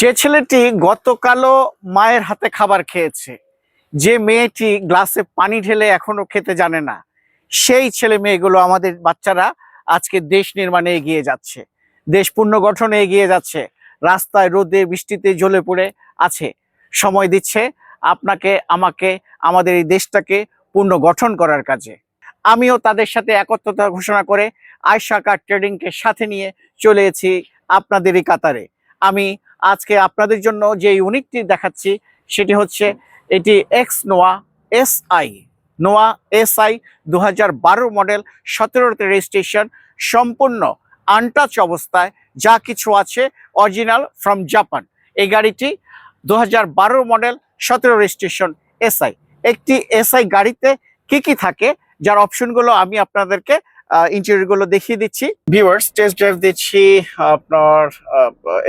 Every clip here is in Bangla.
যে ছেলেটি গতকালও মায়ের হাতে খাবার খেয়েছে, যে মেয়েটি গ্লাসে পানি ঢেলে এখনও খেতে জানে না, সেই ছেলে মেয়েগুলো আমাদের বাচ্চারা আজকে দেশ নির্মাণে এগিয়ে যাচ্ছে, দেশ পুনর্গঠনে এগিয়ে যাচ্ছে, রাস্তায় রোদে, বৃষ্টিতে জ্বলে পড়ে আছে। সময় দিচ্ছে আপনাকে, আমাকে, আমাদের এই দেশটাকে পুনর্গঠন করার কাজে। আমিও তাদের সাথে একত্রতা ঘোষণা করে আয়সা কার ট্রেডিংকে সাথে নিয়ে চলে এসেছি আপনাদেরই কাতারে। আমি আজকে আপনাদের জন্য যে ইউনিটটি দেখাচ্ছি, সেটি হচ্ছে এটি X Noah S I Noah S I দু হাজার বারো মডেল সতেরোতে রেজিস্ট্রেশন সম্পূর্ণ আনটাচ অবস্থায়, যা কিছু আছে অরিজিনাল ফ্রম জাপান এই গাড়িটি দু হাজার বারো মডেল সতেরো রেজিস্ট্রেশন এসআই একটি এসআই গাড়িতে কি কি থাকে? যার অপশনগুলো আমি আপনাদেরকে ইন্টেরিয়রগুলো দেখিয়ে দিচ্ছি। ভিউয়ার্স টেস্ট ড্রাইভ দিচ্ছি আপনার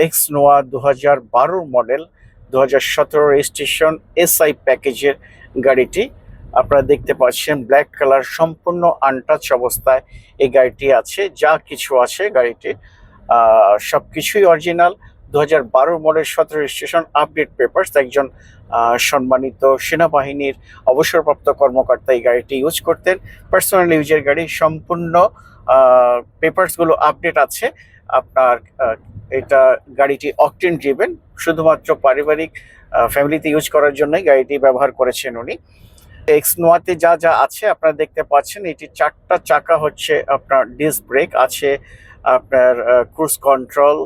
এক্স নোয়া দু হাজার বারো মডেল দু হাজার সতেরো রেজিস্ট্রেশন এসআই প্যাকেজের গাড়িটি। আপনারা দেখতে পাচ্ছেন ব্ল্যাক কালার সম্পূর্ণ আনটাচ অবস্থায় এই গাড়িটি আছে। যা কিছু আছে গাড়িটি সব কিছুই অরিজিনাল দু হাজার বারো মডেল সতেরো রেজিস্ট্রেশন আপডেট পেপার্স একজন সম্মানিত সেনাবাহিনীর অবসরপ্রাপ্ত কর্মকর্তা এই গাড়িটি ইউজ করতেন। পার্সোনাল ইউজের গাড়ি, সম্পূর্ণ পেপারসগুলো আপডেট আছে। আপনার এটা গাড়িটি অকটেন ড্রিভেন শুধুমাত্র পারিবারিক ফ্যামিলিতে ইউজ করার জন্যই গাড়িটি ব্যবহার করেছেন উনি। এক্স নোয়াতে যা যা আছে আপনারা দেখতে পাচ্ছেন এটি চারটা চাকা হচ্ছে আপনার ডিস্ক ব্রেক আছে আপনার cruise control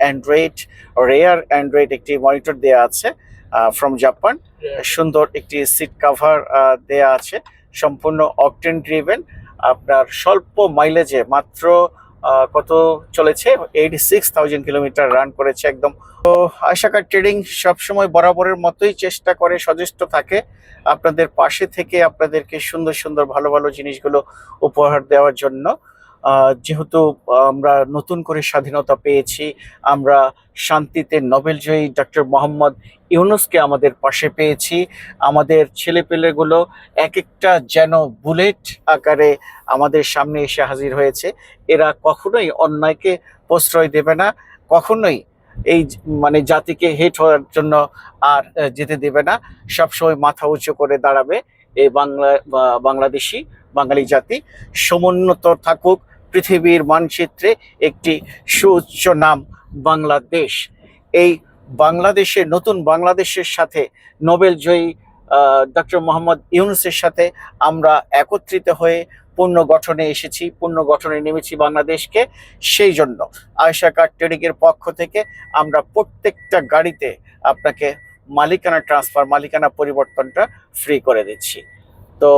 Android rear Android একটি মনিটর দেয়া আছে ফ্রম জাপান সুন্দর একটি সিট কাভার দেয়া আছে সম্পূর্ণ অকটেন ড্রিভেন আপনার স্বল্প মাইলেজে মাত্র কত চলেছে? Eight six thousand kilometre run করেছে একদম। তো আশাকার ট্রেডিং সবসময় বরাবরের মতোই চেষ্টা করে, সচেষ্ট থাকে। আপনাদের পাশে থেকে আপনাদেরকে সুন্দর সুন্দর ভালো ভালো জিনিসগুলো উপহার দেওয়ার জন্য। যেহেতু আমরা নতুন করে স্বাধীনতা পেয়েছি, আমরা শান্তিতে নোবেলজয়ী ডক্টর মোহাম্মদ ইউনুসকে আমাদের পাশে পেয়েছি। আমাদের ছেলেপেলেগুলো এক একটা যেন বুলেট আকারে আমাদের সামনে এসে হাজির হয়েছে। এরা কখনোই অন্যায়কে প্রশ্রয় দেবে না, কখনোই এই মানে জাতিকে হেট হওয়ার জন্য আর যেতে দেবে না। সবসময় মাথা উঁচু করে দাঁড়াবে এই বাংলা বাংলাদেশি, বাঙালি জাতি। সমুন্নত থাকুক পৃথিবীর মানচিত্রে একটি সুউচ্চ নাম বাংলাদেশ। এই বাংলাদেশের নতুন বাংলাদেশের সাথে নোবেল জয়ী ডক্টর মোহাম্মদ ইউনুসের সাথে আমরা একত্রিত হয়ে পূর্ণ গঠনে এসেছি, পূর্ণ গঠনে নেমেছি বাংলাদেশকে। সেই জন্য আয়সা কার ট্রেডিং এর পক্ষ থেকে আমরা প্রত্যেকটা গাড়িতে আপনাকে মালিকানা ট্রান্সফার মালিকানা পরিবর্তনটা ফ্রি করে দিচ্ছি। তো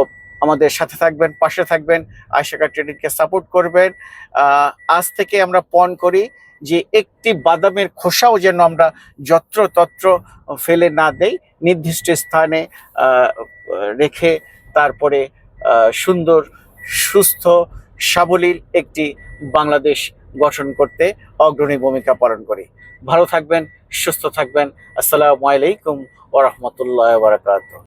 আমাদের সাথে থাকবেন, পাশে থাকবেন আয়সা কার ট্রেডিংকে সাপোর্ট করবেন। আজ থেকে আমরা পণ করি যে একটি বাদামের খোসাও যেন আমরা যত্র তত্র ফেলে না দেই, নির্দিষ্ট স্থানে রেখে তারপরে সুন্দর, সুস্থ, সাবলীল একটি বাংলাদেশ গঠন করতে অগ্রণী ভূমিকা পালন করি। ভালো থাকবেন, সুস্থ থাকবেন। আসসালামু আলাইকুম ওরহমতুল্লাহ বারাকাতুহ।